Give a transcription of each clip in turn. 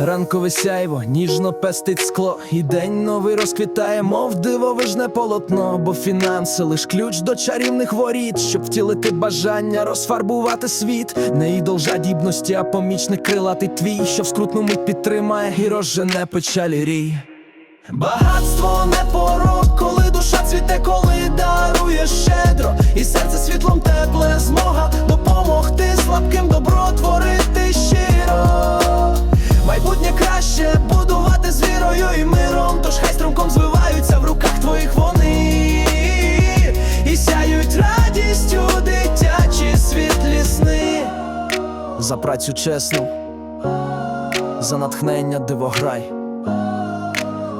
ранкове сяйво, ніжно пестить скло, і день новий розквітає, мов дивовижне полотно, бо фінанси лиш ключ до чарівних воріт, щоб втілити бажання, розфарбувати світ. Не ідол жадібності, а помічник крилатий твій, що в скрутну мить підтримає і розжене печалі рій. Багатство не порок, коли душа цвіте, коли дарує щедро, і серце світлом тепле змога допомогти слабким добро творити За працю чесну, за натхнення дивограй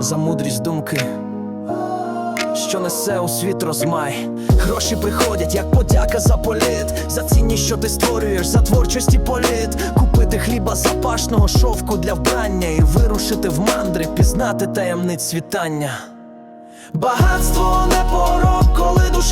за мудрість думки, що несе у світ розмай. Гроші приходять, як подяка за політ, за цінність, що ти створюєш, за творчості політ. Купити хліба запашного шовку для вбрання і вирушити в мандри, пізнати таємниць світання. Багатство не порок, коли душа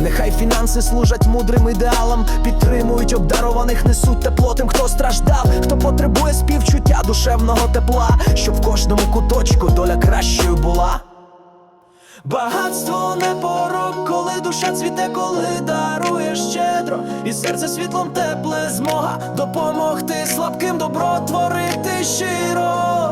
Нехай фінанси служать мудрим ідеалам, підтримують обдарованих, несуть тепло тим, хто страждав, хто потребує співчуття душевного тепла, щоб в кожному куточку доля кращою була. Багатство не порок, коли душа цвіте, коли дарує щедро, і серце світлом тепле змога допомогти слабким добро творити щиро.